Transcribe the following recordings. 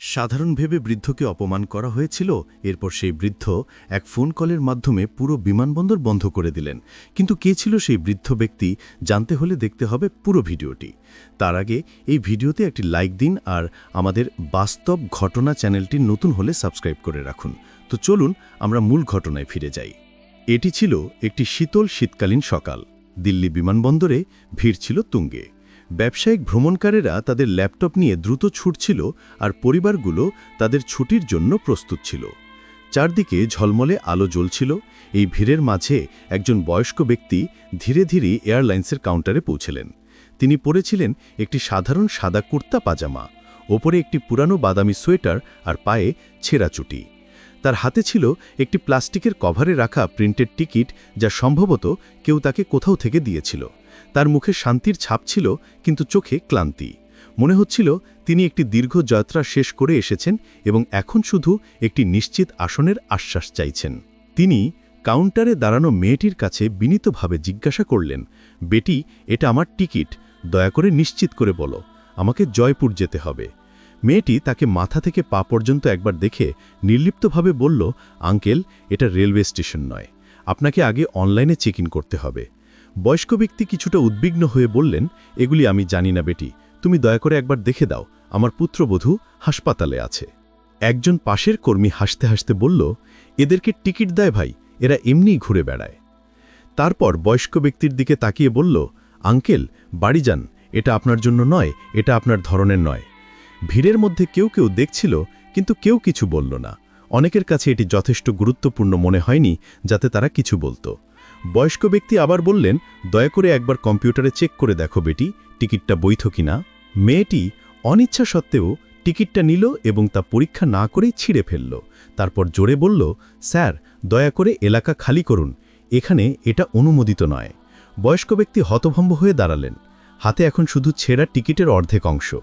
সাধারণ ভেবে বৃদ্ধকে অপমান করা হয়েছিল, এরপর সেই বৃদ্ধ এক ফোন কলের মাধ্যমে পুরো বিমানবন্দর বন্ধ করে দিলেন। কিন্তু কে ছিল সেই বৃদ্ধ ব্যক্তি, জানতে হলে দেখতে হবে পুরো ভিডিওটি। তার আগে এই ভিডিওতে একটি লাইক দিন আর আমাদের বাস্তব ঘটনা চ্যানেলটি নতুন হলে সাবস্ক্রাইব করে রাখুন। তো চলুন, আমরা মূল ঘটনায় ফিরে যাই। এটি ছিল একটি শীতল শীতকালীন সকাল। দিল্লি বিমানবন্দরে ভিড় ছিল তুঙ্গে। ব্যবসায়িক ভ্রমণকারীরা তাদের ল্যাপটপ নিয়ে দ্রুত ছুটছিল আর পরিবারগুলো তাদের ছুটির জন্য প্রস্তুত ছিল। চারদিকে ঝলমলে আলো জ্বলছিল। এই ভিড়ের মাঝে একজন বয়স্ক ব্যক্তি ধীরে ধীরে এয়ারলাইন্সের কাউন্টারে পৌঁছলেন। তিনি পরেছিলেন একটি সাধারণ সাদা কুর্তা পাজামা, ওপরে একটি পুরানো বাদামি সোয়েটার আর পায়ে ছেঁড়া চুটি। তার হাতে ছিল একটি প্লাস্টিকের কভারে রাখা প্রিন্টেড টিকিট যা সম্ভবত কেউ তাকে কোথাও থেকে দিয়েছিল। তার মুখে শান্তির ছাপ ছিল, কিন্তু চোখে ক্লান্তি। মনে হচ্ছিল তিনি একটি দীর্ঘ যাত্রা শেষ করে এসেছেন এবং এখন শুধু একটি নিশ্চিত আসনের আশ্বাস চাইছেন। তিনি কাউন্টারে দাঁড়ানো মেয়েটির কাছে বিনীতভাবে জিজ্ঞাসা করলেন, বেটি, এটা আমার টিকিট, দয়া করে নিশ্চিত করে বলো, আমাকে জয়পুর যেতে হবে। মেয়েটি তাকে মাথা থেকে পা পর্যন্ত একবার দেখে নির্লিপ্তভাবে বলল, আঙ্কেল, এটা রেলওয়ে স্টেশন নয়। আপনাকে আগে অনলাইনে চেক ইন করতে হবে। বয়স্ক ব্যক্তি কিছুটা উদ্বিগ্ন হয়ে বললেন, এগুলি আমি জানি না বেটি। তুমি দয়া করে একবার দেখে দাও। আমার পুত্রবধূ হাসপাতালে আছে। একজন পাশের কর্মী হাসতে হাসতে বলল, এদেরকে টিকিট দেয় ভাই, এরা এমনিই ঘুরে বেড়ায়। তারপর বয়স্ক ব্যক্তির দিকে তাকিয়ে বলল, আঙ্কেল, বাড়ি যান। এটা আপনার জন্য নয়, এটা আপনার ধরনের নয়। ভিড়ের মধ্যে কেউ কেউ দেখছিল, কিন্তু কেউ কিছু বলল না। অনেকের কাছে এটি যথেষ্ট গুরুত্বপূর্ণ মনে হয়নি, যাতে তারা কিছু বলতো। বয়স্ক ব্যক্তি আবার বললেন, দয়া করে একবার কম্পিউটারে চেক করে দেখো বেটি, টিকিটটা বৈধ কিনা? মেয়েটি অনিচ্ছা সত্ত্বেও টিকিটটা নিল এবং তা পরীক্ষা না করেই ছিঁড়ে ফেলল। তারপর জোরে বলল, স্যার, দয়া করে এলাকা খালি করুন, এখানে এটা অনুমোদিত নয়। বয়স্ক ব্যক্তি হতভম্ব হয়ে দাঁড়ালেন। হাতে এখন শুধু ছেঁড়া টিকিটের অর্ধেক অংশ।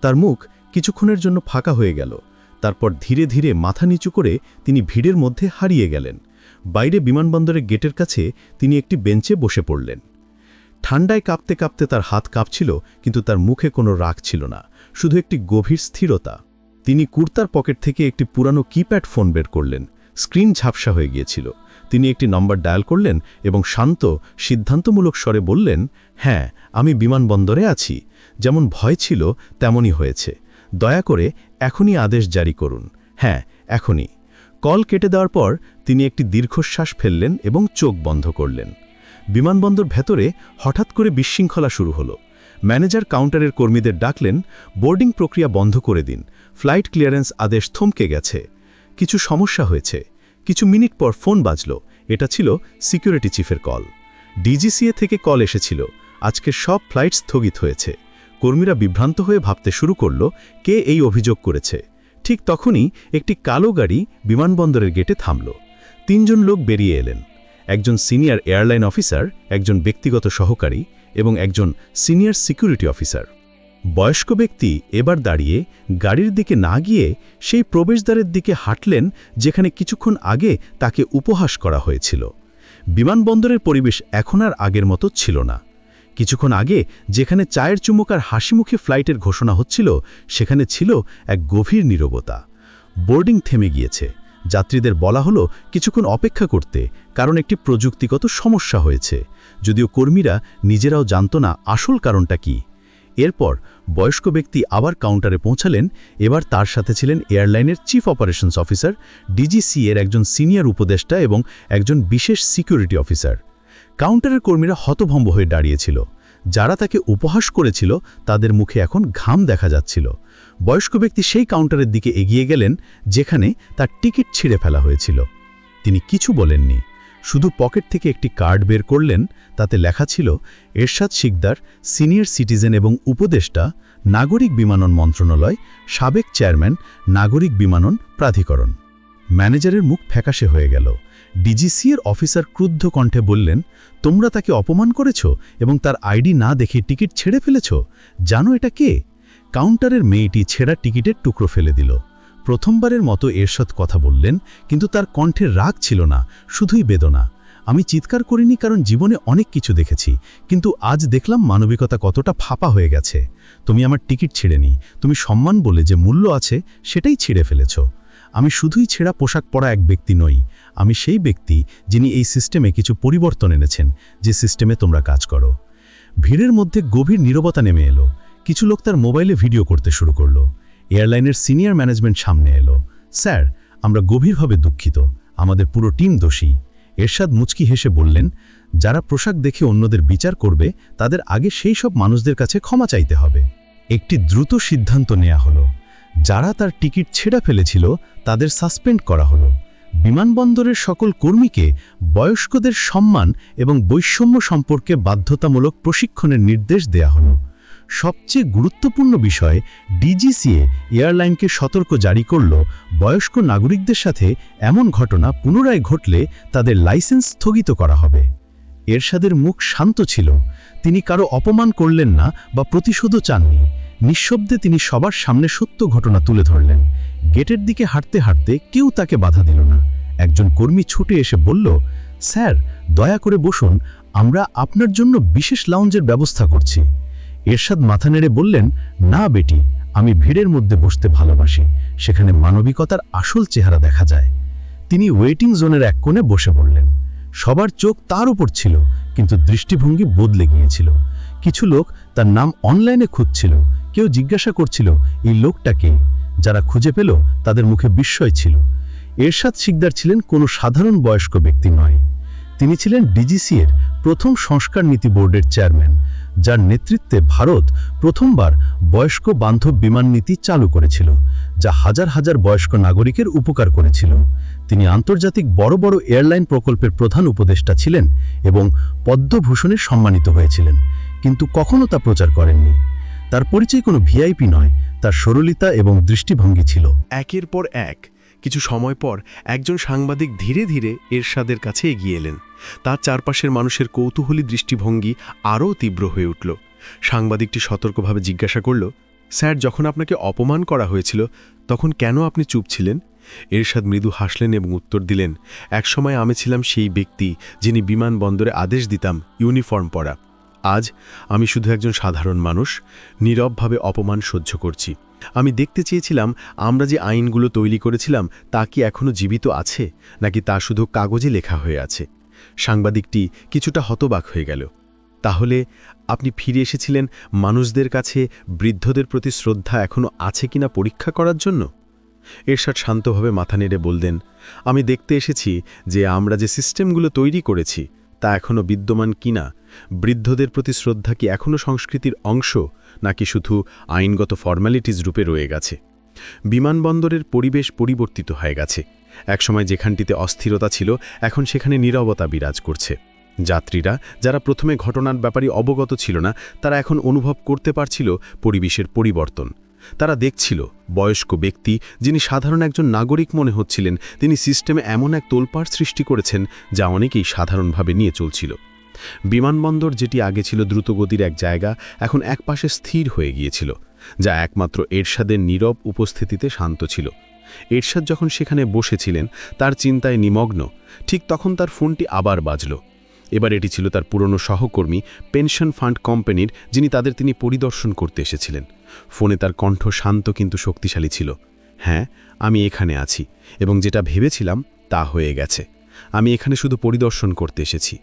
তার মুখ কিছুক্ষণের জন্য ফাঁকা হয়ে গেল। তারপর ধীরে ধীরে মাথা নিচু করে তিনি ভিড়ের মধ্যে হারিয়ে গেলেন। বাইরে বিমানবন্দরের গেটের কাছে তিনি একটি বেঞ্চে বসে পড়লেন। ঠান্ডায় কাঁপতে কাঁপতে তার হাত কাঁপছিল, কিন্তু তার মুখে কোনো রাগ ছিল না, শুধু একটি গভীর স্থিরতা। তিনি কুর্তার পকেট থেকে একটি পুরানো কিপ্যাড ফোন বের করলেন, স্ক্রিন ঝাপসা হয়ে গিয়েছিল। তিনি একটি নম্বর ডায়াল করলেন এবং শান্ত, সিদ্ধান্তমূলক স্বরে বললেন হ্যাঁ আমি বিমানবন্দরে আছি। যেমন ভয় ছিল, তেমনই হয়েছে। দয়া করে এখনই আদেশ জারি করুন। হ্যাঁ এখনই। কল কেটে দেওয়ার পর তিনি একটি দীর্ঘশ্বাস ফেললেন এবং চোখ বন্ধ করলেন। বিমানবন্দর ভেতরে হঠাৎ করে বিশৃঙ্খলা শুরু হলো। ম্যানেজার কাউন্টারের কর্মীদের ডাকলেন, বোর্ডিং প্রক্রিয়া বন্ধ করে দিন, ফ্লাইট ক্লিয়ারেন্স আদেশ থমকে গেছে। কিছু সমস্যা হয়েছে, কিছু মিনিট পর ফোন বাজল, এটা ছিল সিকিউরিটি চিফের কল। ডিজিসিএ থেকে কল এসেছিল আজকের সব ফ্লাইট স্থগিত হয়েছে। কর্মীরা বিভ্রান্ত হয়ে ভাবতে শুরু করল, কে এই অভিযোগ করেছে? ঠিক তখনই একটি কালো গাড়ি বিমানবন্দরের গেটে থামল। তিনজন লোক বেরিয়ে এলেন। একজন সিনিয়র এয়ারলাইন অফিসার, একজন ব্যক্তিগত সহকারী এবং একজন সিনিয়র সিকিউরিটি অফিসার। বয়স্ক ব্যক্তি এবার দাঁড়িয়ে গাড়ির দিকে না গিয়ে সেই প্রবেশদ্বারের দিকে হাঁটলেন যেখানে কিছুক্ষণ আগে তাকে উপহাস করা হয়েছিল। বিমানবন্দরের পরিবেশ এখন আর আগের মতো ছিল না। কিছুক্ষণ আগে যেখানে চায়ের চুমুক আর হাসিমুখী ফ্লাইটের ঘোষণা হচ্ছিল, সেখানে ছিল এক গভীর নীরবতা। বোর্ডিং থেমে গিয়েছে। যাত্রীদের বলা হলো কিছুক্ষণ অপেক্ষা করতে, কারণ একটি প্রযুক্তিগত সমস্যা হয়েছে। যদিও কর্মীরা নিজেরাও জানত না আসল কারণটা কি। এরপর বয়স্ক ব্যক্তি আবার কাউন্টারে পৌঁছালেন। এবার তার সাথে ছিলেন এয়ারলাইনের চিফ অপারেশনস অফিসার ডিজিসি এর একজন সিনিয়র উপদেষ্টা এবং একজন বিশেষ সিকিউরিটি অফিসার। কাউন্টারের কর্মীরা হতভম্ব হয়ে দাঁড়িয়েছিল। যারা তাকে উপহাস করেছিল, তাদের মুখে এখন ঘাম দেখা যাচ্ছিল। বয়স্ক ব্যক্তি সেই কাউন্টারের দিকে এগিয়ে গেলেন, যেখানে তার টিকিট ছিঁড়ে ফেলা হয়েছিল। তিনি কিছু বলেননি। শুধু পকেট থেকে একটি কার্ড বের করলেন, তাতে লেখা ছিল, এরশাদ শিকদার, সিনিয়র সিটিজেন এবং উপদেষ্টা, নাগরিক বিমানন মন্ত্রণালয়, সাবেক চেয়ারম্যান, নাগরিক বিমানন প্রাধিকরণ। ম্যানেজারের মুখ ফ্যাকাশে হয়ে গেল। ডিজিসিএর অফিসার ক্রুদ্ধ কণ্ঠে বললেন, তোমরা তাকে অপমান করেছ এবং তার আইডি না দেখে টিকিট ছেড়ে ফেলেছ? জানো এটা কে? কাউন্টারের মেয়েটি ছেঁড়া টিকিটের টুকরো ফেলে দিল। প্রথমবারের মতো এরশাদ কথা বললেন, কিন্তু তার কণ্ঠের রাগ ছিল না, শুধুই বেদনা। আমি চিৎকার করিনি কারণ জীবনে অনেক কিছু দেখেছি, কিন্তু আজ দেখলাম মানবিকতা কতটা ফাঁপা হয়ে গেছে। তুমি আমার টিকিট ছিঁড়েনি তুমি সম্মান বলে যে মূল্য আছে সেটাই ছিঁড়ে ফেলেছ। আমি শুধুই ছেঁড়া পোশাক পরা এক ব্যক্তি নই, আমি সেই ব্যক্তি যিনি এই সিস্টেমে কিছু পরিবর্তন এনেছেন, যে সিস্টেমে তোমরা কাজ করো। ভিড়ের মধ্যে গভীর নীরবতা নেমে এলো। কিছু লোক তার মোবাইলে ভিডিও করতে শুরু করল। এয়ারলাইনের সিনিয়র ম্যানেজমেন্ট সামনে এলো। স্যার, আমরা গভীরভাবে দুঃখিত। আমাদের পুরো টিম দোষী। এরশাদ মুচকি হেসে বললেন, যারা পোশাক দেখে অন্যদের বিচার করবে, তাদের আগে সেই সব মানুষদের কাছে ক্ষমা চাইতে হবে। একটি দ্রুত সিদ্ধান্ত নেওয়া হলো। যারা তার টিকিট ছেড়া ফেলেছিল, তাদের সাসপেন্ড করা হলো। বিমানবন্দরের সকল কর্মীকে বয়স্কদের সম্মান এবং বৈষম্য সম্পর্কে বাধ্যতামূলক প্রশিক্ষণের নির্দেশ দেয়া হলো। সবচেয়ে গুরুত্বপূর্ণ বিষয়, ডিজিসিএ এয়ারলাইনকে সতর্ক জারি করল। বয়স্ক নাগরিকদের সাথে এমন ঘটনা পুনরায় ঘটলে তাদের লাইসেন্স স্থগিত করা হবে। এরশাদের মুখ শান্ত ছিল। তিনি কারও অপমান করলেন না বা প্রতিশোধও চাননি। নিঃশব্দে তিনি সবার সামনে সত্য ঘটনা তুলে ধরলেন। গেটের দিকে হাঁটতে হাঁটতে কেউ তাকে বাধা দিল না। একজন কর্মী ছুটে এসে বলল, স্যার, দয়া করে বসুন, আমরা আপনার জন্য বিশেষ লাউঞ্জের ব্যবস্থা করছি। এরশাদ মাথা নেড়ে বললেন, না বেটি, আমি ভিড়ের মধ্যে বসতে ভালোবাসি, সেখানে মানবিকতার আসল চেহারা দেখা যায়। তিনি ওয়েটিং জোনের এক কোণে বসে পড়লেন। সবার চোখ তার উপর ছিল, কিন্তু দৃষ্টিভঙ্গি বদলে গিয়েছিল। কিছু লোক তার নাম অনলাইনে খুঁজছিল কেউ জিজ্ঞাসা করছিল, এই লোকটাকে যারা খুঁজে পেল, তাদের মুখে বিস্ময় ছিল। এরশাদ শিকদার ছিলেন কোনো সাধারণ বয়স্ক ব্যক্তি নয়। তিনি ছিলেন ডিজিসিএর প্রথম সংস্কার নীতি বোর্ডের চেয়ারম্যান, যার নেতৃত্বে ভারত প্রথমবার বয়স্ক বান্ধব বিমান নীতি চালু করেছিল, যা হাজার হাজার বয়স্ক নাগরিকের উপকার করেছিল। তিনি আন্তর্জাতিক বড় বড় এয়ারলাইন প্রকল্পের প্রধান উপদেষ্টা ছিলেন এবং পদ্মভূষণে সম্মানিত হয়েছিলেন, কিন্তু কখনও তা প্রচার করেননি। তার পরিচয় কোনো ভিআইপি নয়, তার সরলিতা এবং দৃষ্টিভঙ্গি ছিল। একের পর এক, কিছু সময় পর একজন সাংবাদিক ধীরে ধীরে এরশাদের কাছে এগিয়ে এলেন। তার চারপাশের মানুষের কৌতূহলী দৃষ্টিভঙ্গি আরও তীব্র হয়ে উঠল। সাংবাদিকটি সতর্কভাবে জিজ্ঞাসা করল, স্যার, যখন আপনাকে অপমান করা হয়েছিল, তখন কেন আপনি চুপ ছিলেন? এরশাদ মৃদু হাসলেন এবং উত্তর দিলেন, একসময় আমি ছিলাম সেই ব্যক্তি যিনি বিমানবন্দরে আদেশ দিতাম, ইউনিফর্ম পরা। আজ আমি শুধু একজন সাধারণ মানুষ, নীরবভাবে অপমান সহ্য করছি। আমি দেখতে চেয়েছিলাম, আমরা যে আইনগুলো তৈরি করেছিলাম, তা কি এখনও জীবিত আছে, নাকি তা শুধু কাগজে লেখা হয়ে আছে? সাংবাদিকটি কিছুটা হতবাক হয়ে গেল। তাহলে আপনি ফিরে এসেছিলেন মানুষদের কাছে, বৃদ্ধদের প্রতি শ্রদ্ধা এখনও আছে কিনা পরীক্ষা করার জন্য? এরশাদ শান্তভাবে মাথা নেড়ে বললেন, আমি দেখতে এসেছি যে আমরা যে সিস্টেমগুলো তৈরি করেছি তা এখনও বিদ্যমান কিনা? বৃদ্ধদের প্রতি শ্রদ্ধা কি এখনও সংস্কৃতির অংশ, নাকি শুধু আইনগত ফর্ম্যালিটিজ রূপে রয়ে গেছে? বিমানবন্দরের পরিবেশ পরিবর্তিত হয়ে গেছে। একসময় যেখানটিতে অস্থিরতা ছিল, এখন সেখানে নীরবতা বিরাজ করছে। যাত্রীরা, যারা প্রথমে ঘটনার ব্যাপারে অবগত ছিল না, তারা এখন অনুভব করতে পারছিল পরিবেশের পরিবর্তন। তারা দেখছিল, বয়স্ক ব্যক্তি যিনি সাধারণ একজন নাগরিক মনে হচ্ছিলেন, তিনি সিস্টেমে এমন এক তোলপাড় সৃষ্টি করেছেন যা অনেকেই সাধারণভাবে নিয়ে চলছিল। বিমানবন্দর যেটি আগে ছিল দ্রুতগতির এক জায়গা, এখন একপাশে স্থির হয়ে গিয়েছিল, যা একমাত্র এরশাদের নীরব উপস্থিতিতে শান্ত ছিল। এরশাদ যখন সেখানে বসেছিলেন, তার চিন্তায় নিমগ্ন, ঠিক তখন তার ফোনটি আবার বাজল। এবার এটি ছিল তার পুরনো সহকর্মী, পেনশন ফান্ড কোম্পানির, যিনি তাদের তিনি পরিদর্শন করতে এসেছিলেন। ফোনে তার কণ্ঠ শান্ত কিন্তু শক্তিশালী ছিল। হ্যাঁ আমি এখানে আছি এবং যেটা ভেবেছিলাম তা হয়ে গেছে। আমি এখানে শুধু পরিদর্শন করতে এসেছি।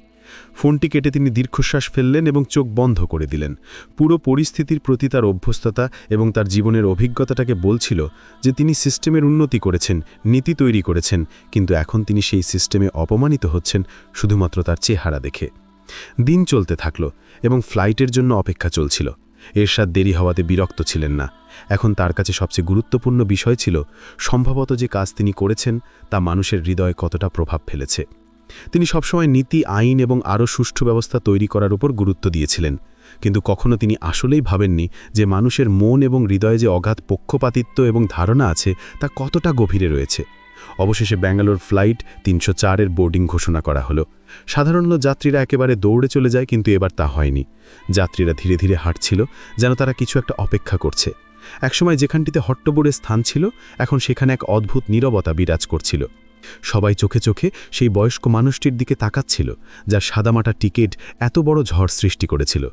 ফোনটি কেটে তিনি দীর্ঘশ্বাস ফেললেন এবং চোখ বন্ধ করে দিলেন। পুরো পরিস্থিতির প্রতি তার অভ্যস্ততা এবং তার জীবনের অভিজ্ঞতাটাকে বলছিল যে তিনি সিস্টেমের উন্নতি করেছেন, নীতি তৈরি করেছেন, কিন্তু এখন তিনি সেই সিস্টেমে অপমানিত হচ্ছেন শুধুমাত্র তার চেহারা দেখে। দিন চলতে থাকল এবং ফ্লাইটের জন্য অপেক্ষা চলছিল। এরশাদ দেরি হওয়াতে বিরক্ত ছিলেন না। এখন তার কাছে সবচেয়ে গুরুত্বপূর্ণ বিষয় ছিল, সম্ভবত যে কাজ তিনি করেছেন, তা মানুষের হৃদয়ে কতটা প্রভাব ফেলেছে। তিনি সবসময় নীতি, আইন এবং আরও সুষ্ঠু ব্যবস্থা তৈরি করার উপর গুরুত্ব দিয়েছিলেন। কিন্তু কখনো তিনি আসলেই ভাবেননি যে মানুষের মন এবং হৃদয়ে যে অগাধ পক্ষপাতিত্ব এবং ধারণা আছে, তা কতটা গভীরে রয়েছে। অবশেষে ব্যাঙ্গালোর ফ্লাইট তিনশো চারের বোর্ডিং ঘোষণা করা হলো। সাধারণত যাত্রীরা একেবারে দৌড়ে চলে যায়, কিন্তু এবার তা হয়নি। যাত্রীরা ধীরে ধীরে হাঁটছিল, যেন তারা কিছু একটা অপেক্ষা করছে। একসময় যেখানটিতে হট্টবোর্ডের স্থান ছিল, এখন সেখানে এক অদ্ভুত নীরবতা বিরাজ করছিল। সবাই চোখে চোখে সেই বয়স্ক মানুষটির দিকে তাকাচ্ছিল, যার সাদামাটা টিকেট এত বড় ঝড় সৃষ্টি করেছিল।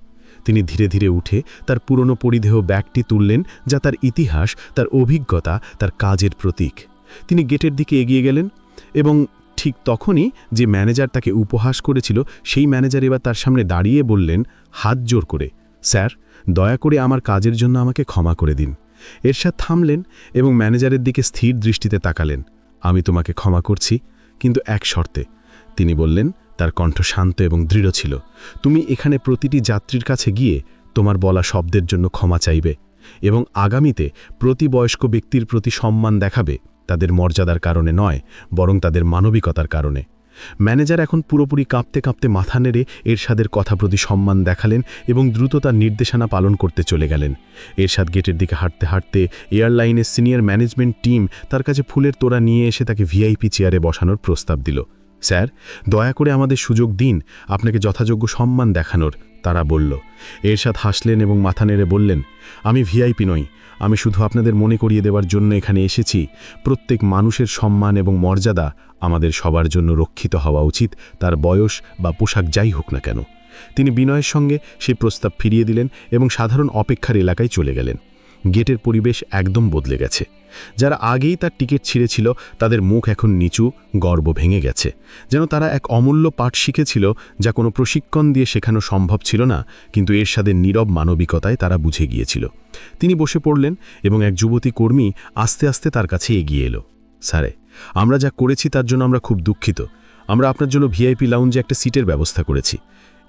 তিনি ধীরে ধীরে উঠে তার পুরনো পরিধেয় ব্যাগটি তুললেন, যা তার ইতিহাস, তার অভিজ্ঞতা, তার কাজের প্রতীক। তিনি গেটের দিকে এগিয়ে গেলেন এবং ঠিক তখনই যে ম্যানেজার তাকে উপহাস করেছিল, সেই ম্যানেজার এবার তার সামনে দাঁড়িয়ে বললেন, হাত জোর করে। স্যার, দয়া করে আমার কাজের জন্য আমাকে ক্ষমা করে দিন। এরশাদ থামলেন এবং ম্যানেজারের দিকে স্থির দৃষ্টিতে তাকালেন। আমি তোমাকে ক্ষমা করছি, কিন্তু এক শর্তে। তিনি বললেন, তার কণ্ঠ শান্ত এবং দৃঢ় ছিল। তুমি এখানে প্রতিটি যাত্রীর কাছে গিয়ে তোমার বলা শব্দের জন্য ক্ষমা চাইবে এবং আগামীতে প্রতি বয়স্ক ব্যক্তির প্রতি সম্মান দেখাবে। তাদের মর্যাদার কারণে নয়, বরং তাদের মানবিকতার কারণে। ম্যানেজার এখন পুরোপুরি কাঁপতে কাঁপতে মাথা নেড়ে এরশাদের কথা প্রতি সম্মান দেখালেন এবং দ্রুত তার নির্দেশনা পালন করতে চলে গেলেন। এরশাদ গেটের দিকে হাঁটতে হাঁটতে এয়ারলাইনের সিনিয়র ম্যানেজমেন্ট টিম তার কাছে ফুলের তোড়া নিয়ে এসে তাকে ভিআইপি চেয়ারে বসানোর প্রস্তাব দিল। স্যার, দয়া করে আমাদের সুযোগ দিন, আপনাকে যথাযোগ্য সম্মান দেখানোর, তারা বলল। এরশাদ হাসলেন এবং মাথা নেড়ে বললেন, আমি ভিআইপি নই আমি শুধু আপনাদের মনে করিয়ে দেওয়ার জন্য এখানে এসেছি। প্রত্যেক মানুষের সম্মান এবং মর্যাদা আমাদের সবার জন্য রক্ষিত হওয়া উচিত, তার বয়স বা পোশাক যাই হোক না কেন। তিনি বিনয়ের সঙ্গে সেই প্রস্তাব ফিরিয়ে দিলেন এবং সাধারণ অপেক্ষার এলাকায় চলে গেলেন। গেটের পরিবেশ একদম বদলে গেছে। যারা আগেই তার টিকিট ছিঁড়েছিল, তাদের মুখ এখন নিচু, গর্ব ভেঙে গেছে। যেন তারা এক অমূল্য পাঠ শিখেছিল, যা কোনো প্রশিক্ষণ দিয়ে শেখানো সম্ভব ছিল না, কিন্তু এর সাথে নীরব মানবিকতায় তারা বুঝে গিয়েছিল। তিনি বসে পড়লেন এবং এক যুবতী কর্মী আস্তে আস্তে তার কাছে এগিয়ে এলো। স্যারে, আমরা যা করেছি তার জন্য আমরা খুব দুঃখিত। আমরা আপনার জন্য ভিআইপি লাউঞ্জে একটা সিটের ব্যবস্থা করেছি।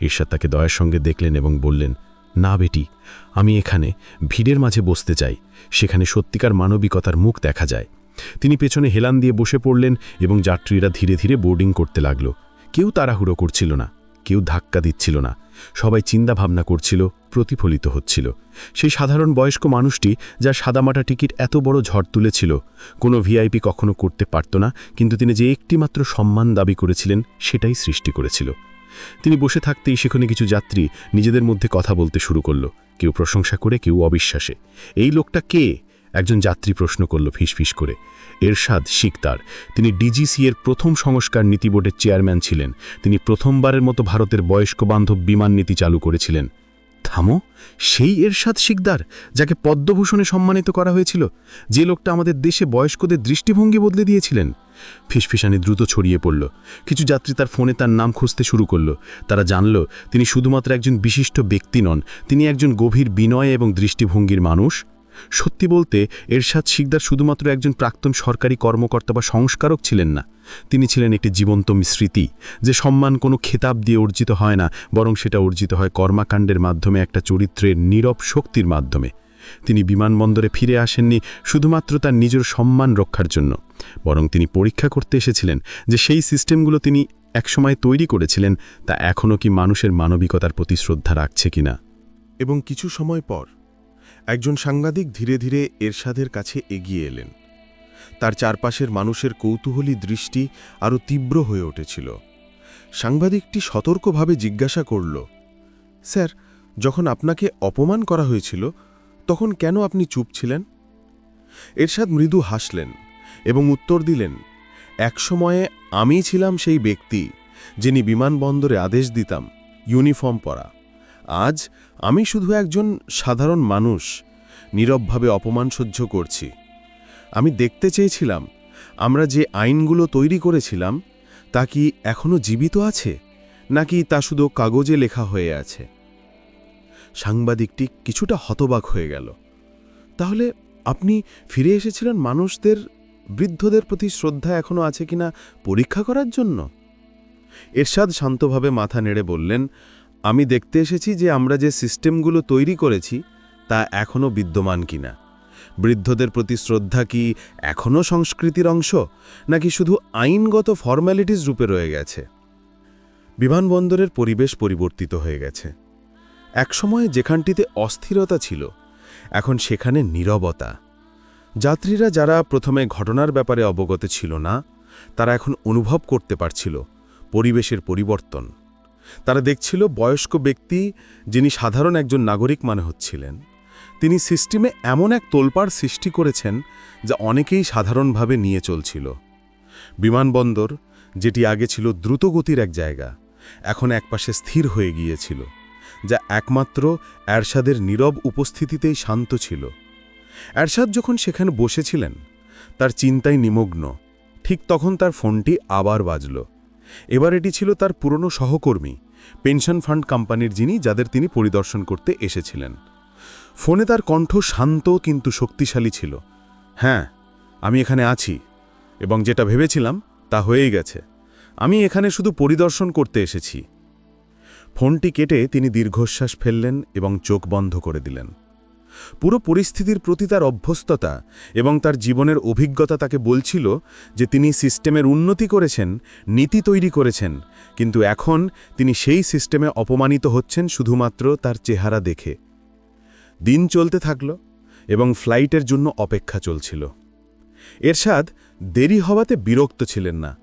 ঈর্ষাদ তাকে দয়ার সঙ্গে দেখলেন এবং বললেন না বেটি, আমি এখানে, ভিড়ের মাঝে বসতে চাই। সেখানে সত্যিকার মানবিকতার মুখ দেখা যায়। তিনি পেছনে হেলান দিয়ে বসে পড়লেন এবং যাত্রীরা ধীরে ধীরে বোর্ডিং করতে লাগল। কেউ তাড়াহুড়ো করছিল না, কেউ ধাক্কা দিচ্ছিল না। সবাই চিন্তা ভাবনা করছিল, প্রতিফলিত হচ্ছিল। সেই সাধারণ বয়স্ক মানুষটি, যার সাদামাটা টিকিট এত বড় ঝড় তুলেছিল, কোনো ভিআইপি কখনো করতে পারত না, কিন্তু তিনি যে একটিমাত্র সম্মান দাবি করেছিলেন, সেটাই সৃষ্টি করেছিল। তিনি বসে থাকতেই সেখানে কিছু যাত্রী নিজেদের মধ্যে কথা বলতে শুরু করল। কেউ প্রশংসা করে, কেউ অবিশ্বাসে। এই লোকটা কে? একজন যাত্রী প্রশ্ন করল ফিসফিস করে। এরশাদ শিকদার। তিনি ডিজিসি এর প্রথম সংস্কার নীতি বোর্ডের চেয়ারম্যান ছিলেন। তিনি প্রথমবারের মতো ভারতের বয়স্ক বান্ধব বিমান নীতি চালু করেছিলেন। থামো, সেই এরশাদ শিকদার, যাকে পদ্মভূষণে সম্মানিত করা হয়েছিল, যে লোকটা আমাদের দেশে বয়স্কদের দৃষ্টিভঙ্গি বদলে দিয়েছিলেন। ফিসফিসানি দ্রুত ছড়িয়ে পড়ল। কিছু যাত্রী তার ফোনে তার নাম খুঁজতে শুরু করল। তারা জানল, তিনি শুধুমাত্র একজন বিশিষ্ট ব্যক্তি নন, তিনি একজন গভীর বিনয় এবং দৃষ্টিভঙ্গির মানুষ। সত্যি বলতে, এরশাদ শিকদার শুধুমাত্র একজন প্রাক্তন সরকারি কর্মকর্তা বা সংস্কারক ছিলেন না। তিনি ছিলেন একটি জীবন্ত স্মৃতি যে সম্মান কোনো খেতাব দিয়ে অর্জিত হয় না, বরং সেটা অর্জিত হয় কর্মাকাণ্ডের মাধ্যমে, একটা চরিত্রের নীরব শক্তির মাধ্যমে। তিনি বিমানবন্দরে ফিরে আসেননি শুধুমাত্র তার নিজের সম্মান রক্ষার জন্য, বরং তিনি পরীক্ষা করতে এসেছিলেন যে সেই সিস্টেমগুলো তিনি একসময় তৈরি করেছিলেন, তা এখনও কি মানুষের মানবিকতার প্রতি শ্রদ্ধা রাখছে কিনা। এবং কিছু সময় পর একজন সাংবাদিক ধীরে ধীরে এরশাদের কাছে এগিয়ে এলেন। তার চারপাশের মানুষের কৌতূহলী দৃষ্টি আরও তীব্র হয়ে উঠেছিল। সাংবাদিকটি সতর্কভাবে জিজ্ঞাসা করল, স্যার, যখন আপনাকে অপমান করা হয়েছিল, তখন কেন আপনি চুপ ছিলেন? এরশাদ মৃদু হাসলেন এবং উত্তর দিলেন একসময়ে আমি ছিলাম সেই ব্যক্তি যিনি বিমানবন্দরে আদেশ দিতাম ইউনিফর্ম পরা। আজ আমি শুধু একজন সাধারণ মানুষ, নীরবভাবে অপমান সহ্য করছি। আমি দেখতে চেয়েছিলাম, আমরা যে আইনগুলো তৈরি করেছিলাম, তা কি এখনও জীবিত আছে, নাকি তা শুধু কাগজে লেখা হয়ে আছে? সাংবাদিকটি কিছুটা হতবাক হয়ে গেল। তাহলে আপনি ফিরে এসেছিলেন মানুষদের, বৃদ্ধদের প্রতি শ্রদ্ধা এখনও আছে কিনা পরীক্ষা করার জন্য? এরশাদ শান্তভাবে মাথা নেড়ে বললেন আমি দেখতে এসেছি যে আমরা যে সিস্টেমগুলো তৈরি করেছি তা এখনও বিদ্যমান কিনা। বৃদ্ধদের প্রতি শ্রদ্ধা কি এখনও সংস্কৃতির অংশ, নাকি শুধু আইনগত ফর্ম্যালিটিস রূপে রয়ে গেছে? বিমানবন্দরের পরিবেশ পরিবর্তিত হয়ে গেছে। একসময়ে যেখানটিতে অস্থিরতা ছিল, এখন সেখানে নীরবতা। যাত্রীরা যারা প্রথমে ঘটনার ব্যাপারে অবগত ছিল না, তারা এখন অনুভব করতে পারছিল পরিবেশের পরিবর্তন। তারা দেখছিল বয়স্ক ব্যক্তি যিনি সাধারণ একজন নাগরিক মানে হচ্ছিলেন। তিনি সিস্টেমে এমন এক তোলপাড় সৃষ্টি করেছেন যা অনেকেই সাধারণভাবে নিয়ে চলছিল। বিমানবন্দর, যেটি আগে ছিল দ্রুতগতির এক জায়গা, এখন একপাশে স্থির হয়ে গিয়েছিল, যা একমাত্র এরশাদের নীরব উপস্থিতিতেই শান্ত ছিল। এরশাদ যখন সেখানে বসেছিলেন, তার চিন্তায় নিমগ্ন, ঠিক তখন তার ফোনটি আবার বাজল। এবার এটি ছিল তার পুরনো সহকর্মী, পেনশন ফান্ড কোম্পানির যিনি, যাদের তিনি পরিদর্শন করতে এসেছিলেন। ফোনে তার কণ্ঠ শান্ত কিন্তু শক্তিশালী ছিল। হ্যাঁ আমি এখানে আছি, এবং যেটা ভেবেছিলাম তা হয়েই গেছে। আমি এখানে শুধু পরিদর্শন করতে এসেছি। ফোনটি কেটে তিনি দীর্ঘশ্বাস ফেললেন এবং চোখ বন্ধ করে দিলেন। পুরো পরিস্থিতির প্রতি তার অভ্যস্ততা এবং তার জীবনের অভিজ্ঞতা তাকে বলছিল যে তিনি সিস্টেমের উন্নতি করেছেন, নীতি তৈরি করেছেন, কিন্তু এখন তিনি সেই সিস্টেমে অপমানিত হচ্ছেন শুধুমাত্র তার চেহারা দেখে। দিন চলতে থাকল এবং ফ্লাইটের জন্য অপেক্ষা চলছিল। এরশাদ দেরি হওয়াতে বিরক্ত ছিলেন না।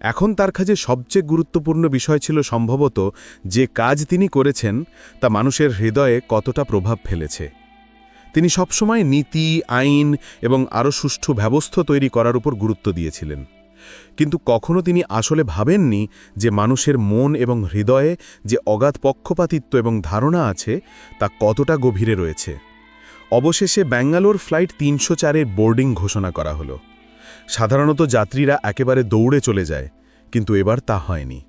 এখন তার কাছে সবচেয়ে গুরুত্বপূর্ণ বিষয় ছিল সম্ভবত যে কাজ তিনি করেছেন তা মানুষের হৃদয়ে কতটা প্রভাব ফেলেছে। তিনি সবসময় নীতি, আইন এবং আরও সুষ্ঠু ব্যবস্থা তৈরি করার উপর গুরুত্ব দিয়েছিলেন। কিন্তু কখনো তিনি আসলে ভাবেননি যে মানুষের মন এবং হৃদয়ে যে অগাধ পক্ষপাতিত্ব এবং ধারণা আছে, তা কতটা গভীরে রয়েছে। অবশেষে ব্যাঙ্গালোর ফ্লাইট তিনশো চারের বোর্ডিং ঘোষণা করা হলো। সাধারণত যাত্রীরা একেবারে দৌড়ে চলে যায়, কিন্তু এবার তা হয়নি।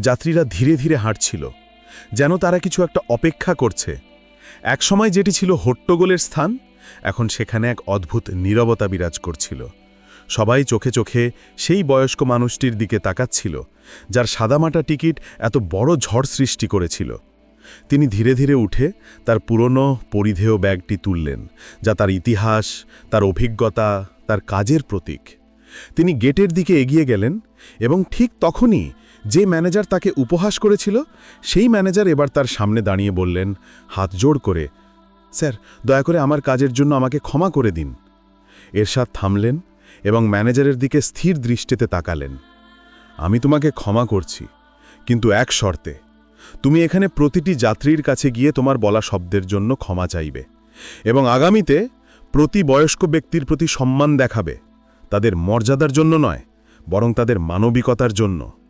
যাত্রীরা ধীরে ধীরে হাঁটছিল, যেন তারা কিছু একটা অপেক্ষা করছে। একসময় যেটি ছিল হট্টগোলের স্থান, এখন সেখানে এক অদ্ভুত নীরবতা বিরাজ করছিল। সবাই চোখে চোখে সেই বয়স্ক মানুষটির দিকে তাকাচ্ছিল, যার সাদামাটা টিকিট এত বড় ঝড় সৃষ্টি করেছিল। তিনি ধীরে ধীরে উঠে তার পুরনো পরিধেয় ব্যাগটি তুললেন, যা তার ইতিহাস, তার অভিজ্ঞতা, তার কাজের প্রতীক। তিনি গেটের দিকে এগিয়ে গেলেন এবং ঠিক তখনই যে ম্যানেজার তাকে উপহাস করেছিল, সেই ম্যানেজার এবার তার সামনে দাঁড়িয়ে বললেন, হাত জোড় করে। স্যার, দয়া করে আমার কাজের জন্য আমাকে ক্ষমা করে দিন। এরশাদ থামলেন এবং ম্যানেজারের দিকে স্থির দৃষ্টিতে তাকালেন। আমি তোমাকে ক্ষমা করছি, কিন্তু এক শর্তে। তুমি এখানে প্রতিটি যাত্রীর কাছে গিয়ে তোমার বলা শব্দের জন্য ক্ষমা চাইবে এবং আগামীতে প্রতি বয়স্ক ব্যক্তির প্রতি সম্মান দেখাবে। তাদের মর্যাদার জন্য নয়, বরং তাদের মানবিকতার জন্য।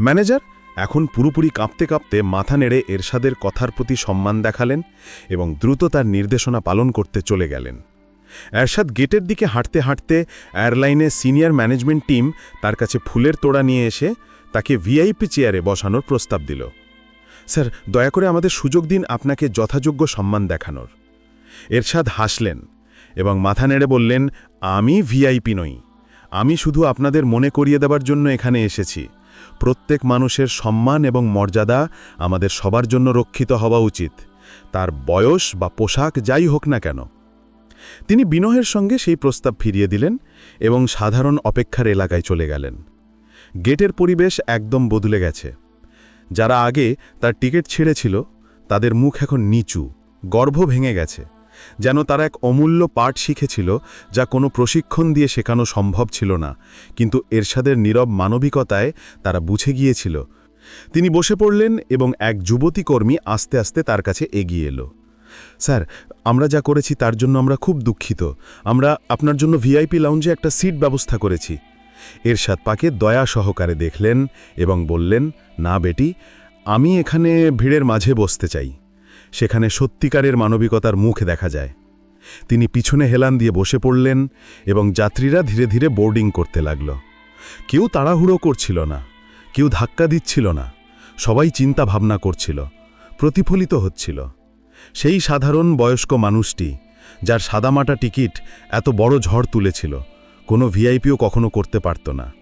ম্যানেজার এখন পুরোপুরি কাঁপতে কাঁপতে মাথা নেড়ে এরশাদের কথার প্রতি সম্মান দেখালেন এবং দ্রুত তার নির্দেশনা পালন করতে চলে গেলেন। এরশাদ গেটের দিকে হাঁটতে হাঁটতে এয়ারলাইনে সিনিয়র ম্যানেজমেন্ট টিম তার কাছে ফুলের তোড়া নিয়ে এসে তাকে ভিআইপি চেয়ারে বসানোর প্রস্তাব দিল। স্যার, দয়া করে আমাদের সুযোগ দিন আপনাকে যথাযোগ্য সম্মান দেখানোর। এরশাদ হাসলেন এবং মাথা নেড়ে বললেন, আমি ভিআইপি নই। আমি শুধু আপনাদের মনে করিয়ে দেবার জন্য এখানে এসেছি। প্রত্যেক মানুষের সম্মান এবং মর্যাদা আমাদের সবার জন্য রক্ষিত হওয়া উচিত। তার বয়স বা পোশাক যাই হোক না কেন। তিনি বিনয়ের সঙ্গে সেই প্রস্তাব ফিরিয়ে দিলেন এবং সাধারণ অপেক্ষার এলাকায় চলে গেলেন। গেটের পরিবেশ একদম বদলে গেছে। যারা আগে তার টিকিট ছেড়েছিল, তাদের মুখ এখন নিচু, গর্ভ ভেঙে গেছে। যেন তারা এক অমূল্য পাঠ শিখেছিল যা কোনো প্রশিক্ষণ দিয়ে শেখানো সম্ভব ছিল না, কিন্তু এরশাদের নীরব মানবিকতায় তারা বুঝে গিয়েছিল। তিনি বসে পড়লেন এবং এক যুবতী কর্মী আস্তে আস্তে তার কাছে এগিয়ে এলো। স্যার, আমরা যা করেছি তার জন্য আমরা খুব দুঃখিত। আমরা আপনার জন্য ভিআইপি লাউঞ্জে একটা সিট ব্যবস্থা করেছি। এরশাদ পাকে দয়া সহকারে দেখলেন এবং বললেন, না বেটি, আমি এখানে ভিড়ের মাঝে বসতে চাই। সেখানে সত্যিকারের মানবিকতার মুখ দেখা যায়। তিনি পিছনে হেলান দিয়ে বসে পড়লেন এবং যাত্রীরা ধীরে ধীরে বোর্ডিং করতে লাগল। কেউ তাড়াহুড়ো করছিল না, কেউ ধাক্কা দিচ্ছিল না, সবাই চিন্তা ভাবনা করছিল, প্রতিফলিত হচ্ছিল। সেই সাধারণ বয়স্ক মানুষটি, যার সাদামাটা টিকিট এত বড় ঝড় তুলেছিল, কোনো ভিআইপিও কখনো করতে পারত না।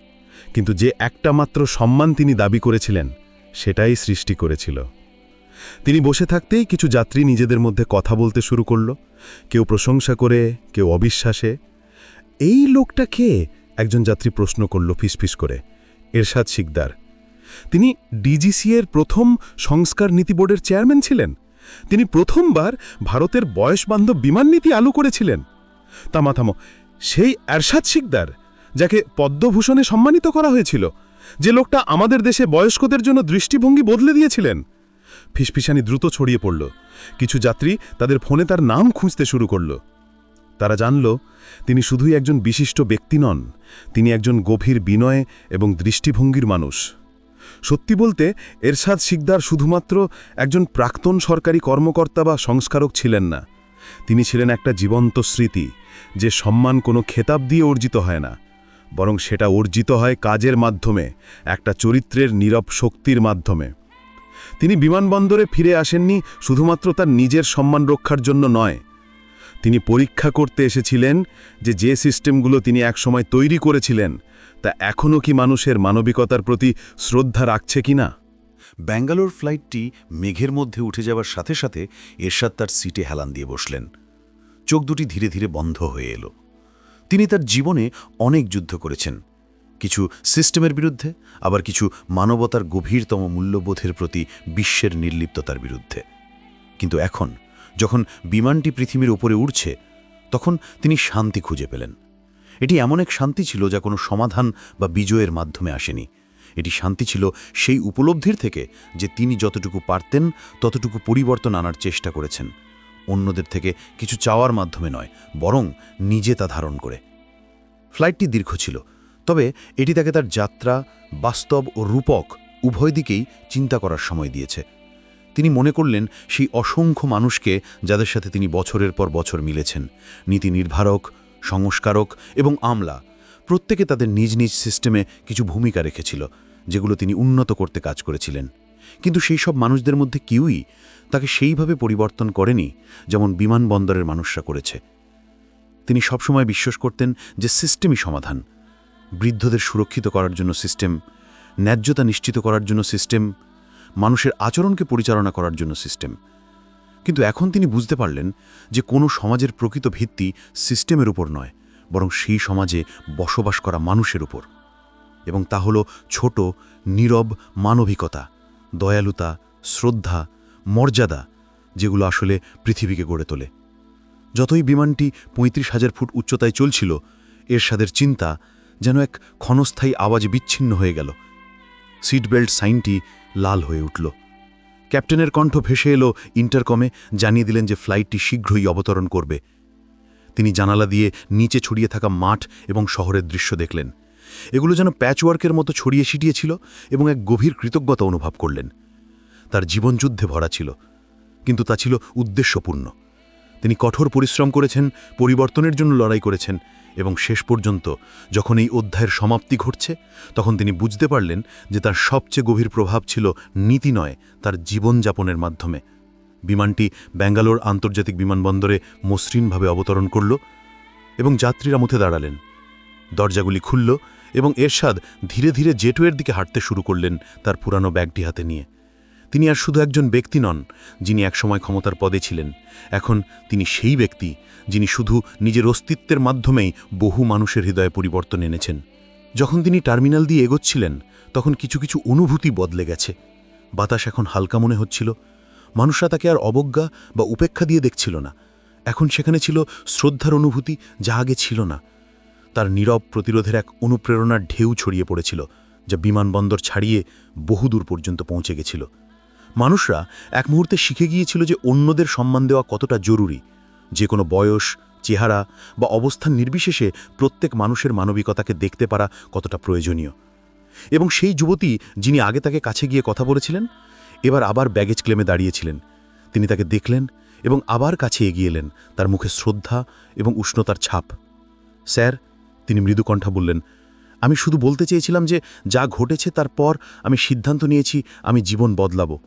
কিন্তু যে একটা মাত্র সম্মান তিনি দাবি করেছিলেন, সেটাই সৃষ্টি করেছিল। তিনি বসে থাকতেই কিছু যাত্রী নিজেদের মধ্যে কথা বলতে শুরু করল। কেউ প্রশংসা করে, কেউ অবিশ্বাসে। এই লোকটা কে? একজন যাত্রী প্রশ্ন করল ফিসফিস করে। এরশাদ শিকদার। তিনি ডিজিসি এর প্রথম সংস্কার নীতি বোর্ডের চেয়ারম্যান ছিলেন। তিনি প্রথমবার ভারতের বয়সবান্ধব বিমান নীতি আলু করেছিলেন। তামা থামো সেই এরশাদ শিকদার, যাকে পদ্মভূষণে সম্মানিত করা হয়েছিল, যে লোকটা আমাদের দেশে বয়স্কদের জন্য দৃষ্টিভঙ্গি বদলে দিয়েছিলেন। ফিসফিসানি দ্রুত ছড়িয়ে পড়ল। কিছু যাত্রী তাদের ফোনে তার নাম খুঁজতে শুরু করল। তারা জানল, তিনি শুধুই একজন বিশিষ্ট ব্যক্তি নন, তিনি একজন গভীর বিনয় এবং দৃষ্টিভঙ্গির মানুষ। সত্যি বলতে, এরশাদ শিকদার শুধুমাত্র একজন প্রাক্তন সরকারি কর্মকর্তা বা সংস্কারক ছিলেন না। তিনি ছিলেন একটা জীবন্ত স্মৃতি, যে সম্মান কোনো খেতাব দিয়ে অর্জিত হয় না, বরং সেটা অর্জিত হয় কাজের মাধ্যমে, একটা চরিত্রের নীরব শক্তির মাধ্যমে। তিনি বিমানবন্দরে ফিরে আসেননি শুধুমাত্র তার নিজের সম্মান রক্ষার জন্য নয়। তিনি পরীক্ষা করতে এসেছিলেন যে যে সিস্টেমগুলো তিনি একসময় তৈরি করেছিলেন, তা এখনও কি মানুষের মানবিকতার প্রতি শ্রদ্ধা রাখছে কিনা ব্যাঙ্গালোর ফ্লাইটটি মেঘের মধ্যে উঠে যাওয়ার সাথে সাথে এরশাদ তার সিটে হেলান দিয়ে বসলেন। চোখ দুটি ধীরে ধীরে বন্ধ হয়ে এলো। তিনি তার জীবনে অনেক যুদ্ধ করেছেন। কিছু সিস্টেমের বিরুদ্ধে, আবার কিছু মানবতার গভীরতম মূল্যবোধের প্রতি বিশ্বের নির্লিপ্ততার বিরুদ্ধে। কিন্তু এখন, যখন বিমানটি পৃথিবীর উপরে উড়ছে, তখন তিনি শান্তি খুঁজে পেলেন। এটি এমন এক শান্তি ছিল যা কোনো সমাধান বা বিজয়ের মাধ্যমে আসেনি। এটি শান্তি ছিল সেই উপলব্ধির থেকে যে তিনি যতটুকু পারতেন, ততটুকু পরিবর্তন আনার চেষ্টা করেছেন। অন্যদের থেকে কিছু চাওয়ার মাধ্যমে নয়, বরং নিজে তা ধারণ করে। ফ্লাইটটি দীর্ঘ ছিল তবে এটি তাকে তার যাত্রা, বাস্তব ও রূপক উভয় দিকেই চিন্তা করার সময় দিয়েছে। তিনি মনে করলেন সেই অসংখ্য মানুষকে যাদের সাথে তিনি বছরের পর বছর মিলেছেন, নীতি নির্ধারক, সংস্কারক এবং আমলা। প্রত্যেকে তাদের নিজ নিজ সিস্টেমে কিছু ভূমিকা রেখেছিল, যেগুলো তিনি উন্নত করতে কাজ করেছিলেন। কিন্তু সেই সব মানুষদের মধ্যে কেউই তাকে সেইভাবে পরিবর্তন করেনি, যেমন বিমানবন্দরের মানুষরা করেছে। তিনি সবসময় বিশ্বাস করতেন যে সিস্টেমই সমাধান বৃদ্ধদের সুরক্ষিত করার জন্য সিস্টেম, ন্যায্যতা নিশ্চিত করার জন্য সিস্টেম, মানুষের আচরণকে পরিচালনা করার জন্য সিস্টেম। কিন্তু এখন তিনি বুঝতে পারলেন যে কোনো সমাজের প্রকৃত ভিত্তি সিস্টেমের উপর নয়, বরং সেই সমাজে বসবাস করা মানুষের উপর। এবং তা হল ছোট, নীরব মানবিকতা, দয়ালুতা, শ্রদ্ধা, মর্যাদা, যেগুলো আসলে পৃথিবীকে গড়ে তোলে। যতই বিমানটি পঁয়ত্রিশ হাজার ফুট উচ্চতায় চলছিল, এরশাদের চিন্তা যেন এক ক্ষণস্থায়ী আওয়াজ বিচ্ছিন্ন হয়ে গেল। সিট বেল্ট সাইনটি লাল হয়ে উঠল। ক্যাপ্টেনের কণ্ঠ ভেসে এলো ইন্টারকমে, জানিয়ে দিলেন যে ফ্লাইটটি শীঘ্রই অবতরণ করবে। তিনি জানালা দিয়ে নিচে ছড়িয়ে থাকা মাঠ এবং শহরের দৃশ্য দেখলেন। এগুলো যেন প্যাচওয়ার্কের মতো ছড়িয়ে ছিটিয়েছিল এবং এক গভীর কৃতজ্ঞতা অনুভব করলেন। তার জীবনযুদ্ধে ভরা ছিল, কিন্তু তা ছিল উদ্দেশ্যপূর্ণ। তিনি কঠোর পরিশ্রম করেছেন, পরিবর্তনের জন্য লড়াই করেছেন এবং শেষ পর্যন্ত যখন এই অধ্যায়ের সমাপ্তি ঘটছে, তখন তিনি বুঝতে পারলেন যে তার সবচেয়ে গভীর প্রভাব ছিল নীতি নয়, তার জীবনযাপনের মাধ্যমে। বিমানটি ব্যাঙ্গালোর আন্তর্জাতিক বিমানবন্দরে মসৃণভাবে অবতরণ করল এবং যাত্রীরা মুথে দাঁড়ালেন। দরজাগুলি খুলল এবং এরশাদ ধীরে ধীরে জেটওয়ের দিকে হাঁটতে শুরু করলেন তার পুরানো ব্যাগটি হাতে নিয়ে। তিনি আর শুধু একজন ব্যক্তি নন, যিনি একসময় ক্ষমতার পদে ছিলেন। এখন তিনি সেই ব্যক্তি, যিনি শুধু নিজের অস্তিত্বের মাধ্যমেই বহু মানুষের হৃদয়ে পরিবর্তন এনেছেন। যখন তিনি টার্মিনাল দিয়ে এগোচ্ছিলেন, তখন কিছু কিছু অনুভূতি বদলে গেছে। বাতাস এখন হালকা মনে হচ্ছিল। মানুষরা তাকে আর অবজ্ঞা বা উপেক্ষা দিয়ে দেখছিল না। এখন সেখানে ছিল শ্রদ্ধার অনুভূতি যা আগে ছিল না। তার নীরব প্রতিরোধের এক অনুপ্রেরণার ঢেউ ছড়িয়ে পড়েছিল, যা বিমানবন্দর ছাড়িয়ে বহুদূর পর্যন্ত পৌঁছে গেছিল। মানুষরা এক মুহূর্তে শিখে গিয়েছিল যে অন্যদের সম্মান দেওয়া কতটা জরুরি। যে কোনো বয়স, চেহারা বা অবস্থান নির্বিশেষে প্রত্যেক মানুষের মানবিকতাকে দেখতে পারা কতটা প্রয়োজনীয়। এবং সেই যুবতী যিনি আগে তাকে কাছে গিয়ে কথা বলেছিলেন, এবার আবার ব্যাগেজ ক্লেমে দাঁড়িয়েছিলেন। তিনি তাকে দেখলেন এবং আবার কাছে এগিয়ে এলেন, তার মুখে শ্রদ্ধা এবং উষ্ণতার ছাপ। স্যার, তিনি মৃদুকণ্ঠা বললেন, আমি শুধু বলতে চেয়েছিলাম যে যা ঘটেছে তারপর আমি সিদ্ধান্ত নিয়েছি, আমি জীবন বদলাবো।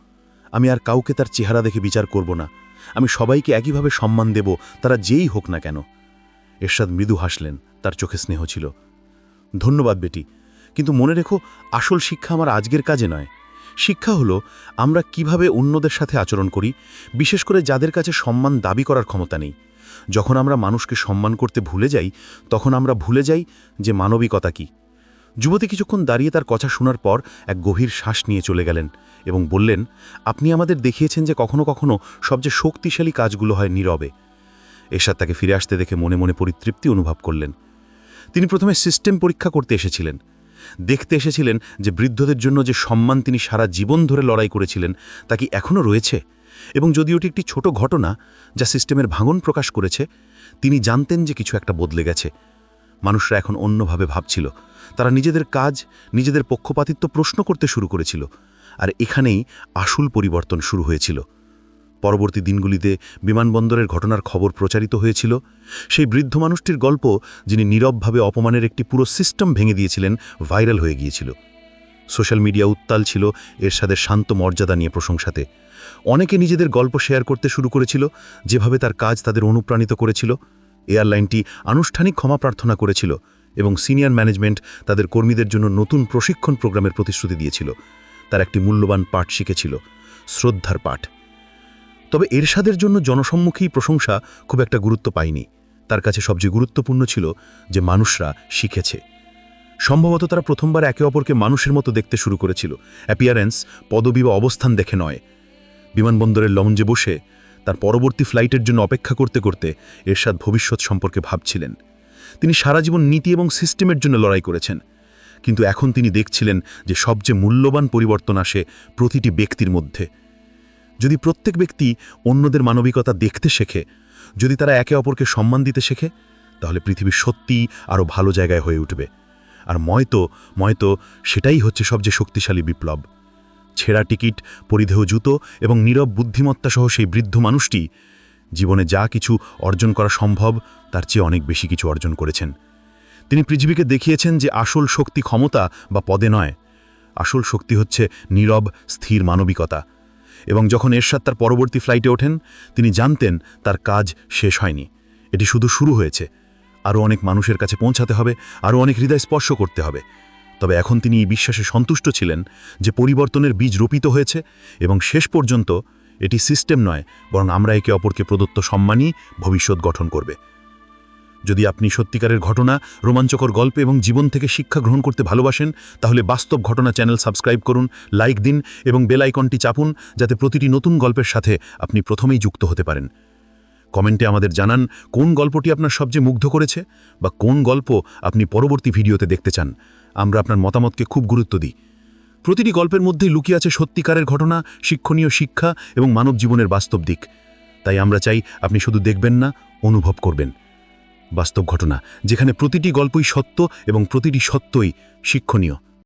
আমি আর কাউকে তার চেহারা দেখে বিচার করব না। আমি সবাইকে একইভাবে সম্মান দেব, তারা যেই হোক না কেন। এরশাদ মৃদু হাসলেন, তার চোখে স্নেহ ছিল। ধন্যবাদ বেটি, কিন্তু মনে রেখো, আসল শিক্ষা আমার আজকের কাজে নয়। শিক্ষা হলো, আমরা কীভাবে অন্যদের সাথে আচরণ করি, বিশেষ করে যাদের কাছে সম্মান দাবি করার ক্ষমতা নেই। যখন আমরা মানুষকে সম্মান করতে ভুলে যাই, তখন আমরা ভুলে যাই যে মানবিকতা কী। যুবতী কিছুক্ষণ দাঁড়িয়ে তার কথা শোনার পর এক গভীর শ্বাস নিয়ে চলে গেলেন। এবং বললেন, আপনি আমাদের দেখিয়েছেন যে কখনো কখনো সবচেয়ে শক্তিশালী কাজগুলো হয় নীরবে। এরশাদ তাকে ফিরে আসতে দেখে মনে মনে পরিতৃপ্তি অনুভব করলেন। তিনি প্রথমে সিস্টেম পরীক্ষা করতে এসেছিলেন। দেখতে এসেছিলেন যে বৃদ্ধদের জন্য যে সম্মান তিনি সারা জীবন ধরে লড়াই করেছিলেন, তা কি এখনও রয়েছে? এবং যদি ওটি একটি ছোট ঘটনা যা সিস্টেমের ভাঙন প্রকাশ করেছে, তিনি জানতেন যে কিছু একটা বদলে গেছে। মানুষরা এখন অন্যভাবে ভাবছিল। তারা নিজেদের কাজ, নিজেদের পক্ষপাতিত্ব প্রশ্ন করতে শুরু করেছিল। আর এখানেই আসল পরিবর্তন শুরু হয়েছিল। পরবর্তী দিনগুলিতে বিমানবন্দরের ঘটনার খবর প্রচারিত হয়েছিল। সেই বৃদ্ধ মানুষটির গল্প, যিনি নীরবভাবে অপমানের একটি পুরো সিস্টেম ভেঙে দিয়েছিলেন, ভাইরাল হয়ে গিয়েছিল। সোশ্যাল মিডিয়া উত্তাল ছিল, এরশাদের শান্ত মর্যাদা নিয়ে প্রশংসাতে। অনেকে নিজেদের গল্প শেয়ার করতে শুরু করেছিল, যেভাবে তার কাজ তাদের অনুপ্রাণিত করেছিল। এয়ারলাইনটি আনুষ্ঠানিক ক্ষমা প্রার্থনা করেছিল এবং সিনিয়র ম্যানেজমেন্ট তাদের কর্মীদের জন্য নতুন প্রশিক্ষণ প্রোগ্রামের প্রতিশ্রুতি দিয়েছিল। তার একটি মূল্যবান পাঠ শিখেছিল, শ্রদ্ধার পাঠ। তবে এরশাদের জন্য জনসম্মুখী প্রশংসা খুব একটা গুরুত্ব পায়নি। তার কাছে সবচেয়ে গুরুত্বপূর্ণ ছিল যে মানুষরা শিখেছে। সম্ভবত তারা প্রথমবার একে অপরকে মানুষের মতো দেখতে শুরু করেছিল। অ্যাপিয়ারেন্স, পদবি বা অবস্থান দেখে নয়। বিমানবন্দরের লঞ্জে বসে তার পরবর্তী ফ্লাইটের জন্য অপেক্ষা করতে করতে এরশাদ ভবিষ্যৎ সম্পর্কে ভাবছিলেন। তিনি সারা জীবন নীতি এবং সিস্টেমের জন্য লড়াই করেছেন। কিন্তু এখন তিনি দেখছিলেন যে সবচেয়ে মূল্যবান পরিবর্তন আসে প্রতিটি ব্যক্তির মধ্যে। যদি প্রত্যেক ব্যক্তি অন্যদের মানবিকতা দেখতে শেখে, যদি তারা একে অপরকে সম্মান দিতে শেখে, তাহলে পৃথিবী সত্যিই আরও ভালো জায়গায় হয়ে উঠবে। আর ময়তো ময়তো সেটাই হচ্ছে সবচেয়ে শক্তিশালী বিপ্লব। ছেঁড়া টিকিট, পরিধেয় জুতো এবং নীরব বুদ্ধিমত্তা সহ সেই বৃদ্ধ মানুষটি জীবনে যা কিছু অর্জন করা সম্ভব, তার চেয়ে অনেক বেশি কিছু অর্জন করেছেন। তিনি পৃথিবীকে দেখিয়েছেন যে আসল শক্তি ক্ষমতা বা পদে নয়। আসল শক্তি হচ্ছে নীরব, স্থির মানবিকতা। এবং যখন এরশাদ তার পরবর্তী ফ্লাইটে ওঠেন, তিনি জানতেন তার কাজ শেষ হয়নি। এটি শুধু শুরু হয়েছে। আরও অনেক মানুষের কাছে পৌঁছাতে হবে, আরও অনেক হৃদয় স্পর্শ করতে হবে। তবে এখন তিনি এই বিশ্বাসে সন্তুষ্ট ছিলেন যে পরিবর্তনের বীজ রোপিত হয়েছে এবং শেষ পর্যন্ত এটি সিস্টেম নয়, বরং আমরা একে অপরকে প্রদত্ত সম্মানই ভবিষ্যৎ গঠন করবে। যদি আপনি সত্যিকারের ঘটনা, রোমাঞ্চকর গল্প এবং জীবন থেকে শিক্ষা গ্রহণ করতে ভালোবাসেন, তাহলে বাস্তব ঘটনা চ্যানেল সাবস্ক্রাইব করুন, লাইক দিন এবং বেল আইকনটি চাপুন যাতে প্রতিটি নতুন গল্পের সাথে আপনি প্রথমেই যুক্ত হতে পারেন। কমেন্টে আমাদের জানান, কোন গল্পটি আপনার সবচেয়ে মুগ্ধ করেছে বা কোন গল্প আপনি পরবর্তী ভিডিওতে দেখতে চান? আমরা আপনার মতামতকে খুব গুরুত্ব দিই। প্রতিটি গল্পের মধ্যেই লুকিয়ে আছে সত্যিকারের ঘটনা, শিক্ষণীয় শিক্ষা এবং মানব জীবনের বাস্তব দিক। তাই আমরা চাই আপনি শুধু দেখবেন না, অনুভব করবেন। বাস্তব ঘটনা যেখানে প্রতিটি গল্পই সত্য এবং প্রতিটি সত্যই শিক্ষণীয়।